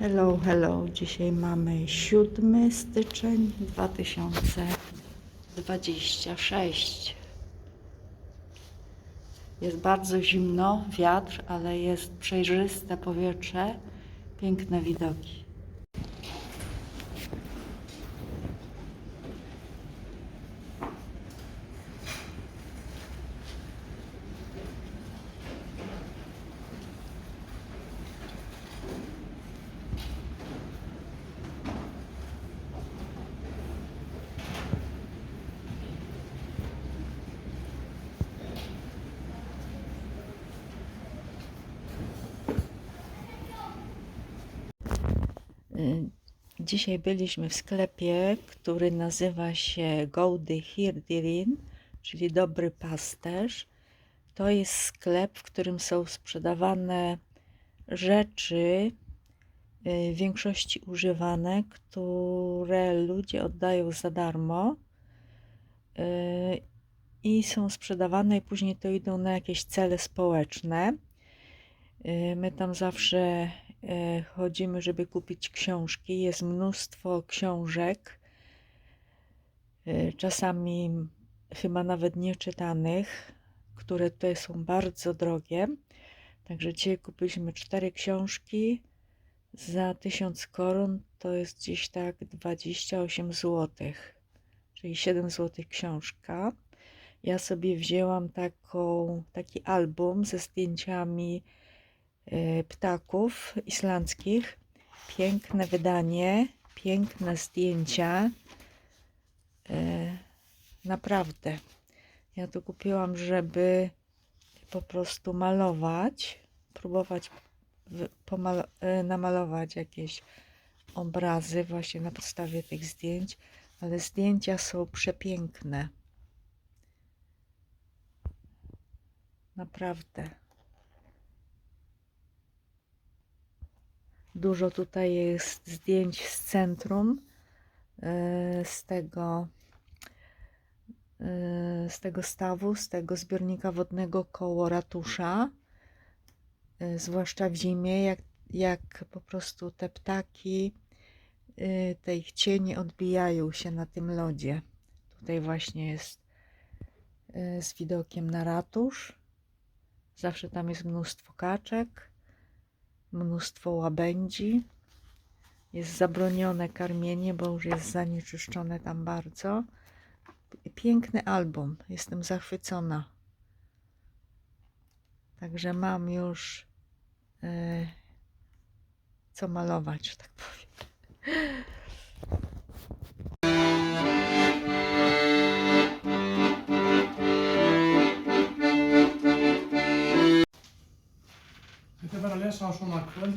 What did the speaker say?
Hello, hello. Dzisiaj mamy 7 styczeń 2026. Jest bardzo zimno, wiatr, ale jest przejrzyste powietrze, piękne widoki. Dzisiaj byliśmy w sklepie, który nazywa się Gołdy Hirdirin, czyli Dobry Pasterz. To jest sklep, w którym są sprzedawane rzeczy, y, w większości używane, które ludzie oddają za darmo y, i są sprzedawane i później to idą na jakieś cele społeczne. Y, My tam zawsze chodzimy, żeby kupić książki. Jest mnóstwo książek, e, czasami chyba nawet nieczytanych, które tutaj są bardzo drogie. Także dzisiaj kupiliśmy cztery książki za 1000 koron, to jest gdzieś tak 28 zł, czyli 7 zł książka. Ja sobie wzięłam taką, taki album ze zdjęciami e, ptaków islandzkich. Piękne wydanie, piękne zdjęcia. E, Naprawdę. Ja to kupiłam, żeby po prostu malować, próbować e, namalować jakieś obrazy właśnie na podstawie tych zdjęć, ale zdjęcia są przepiękne. Naprawdę. Dużo tutaj jest zdjęć z centrum, e, z tego, e, z tego stawu, z tego zbiornika wodnego koło ratusza. E, Zwłaszcza w zimie, jak, jak po prostu te ptaki, te ich cienie odbijają się na tym lodzie. Tutaj właśnie jest z widokiem na ratusz. Zawsze tam jest mnóstwo kaczek mnóstwo łabędzi. Jest zabronione karmienie, bo już jest zanieczyszczone tam bardzo. Piękny album, jestem zachwycona. Także mam już e, co malować, że tak powiem. অসমার্থন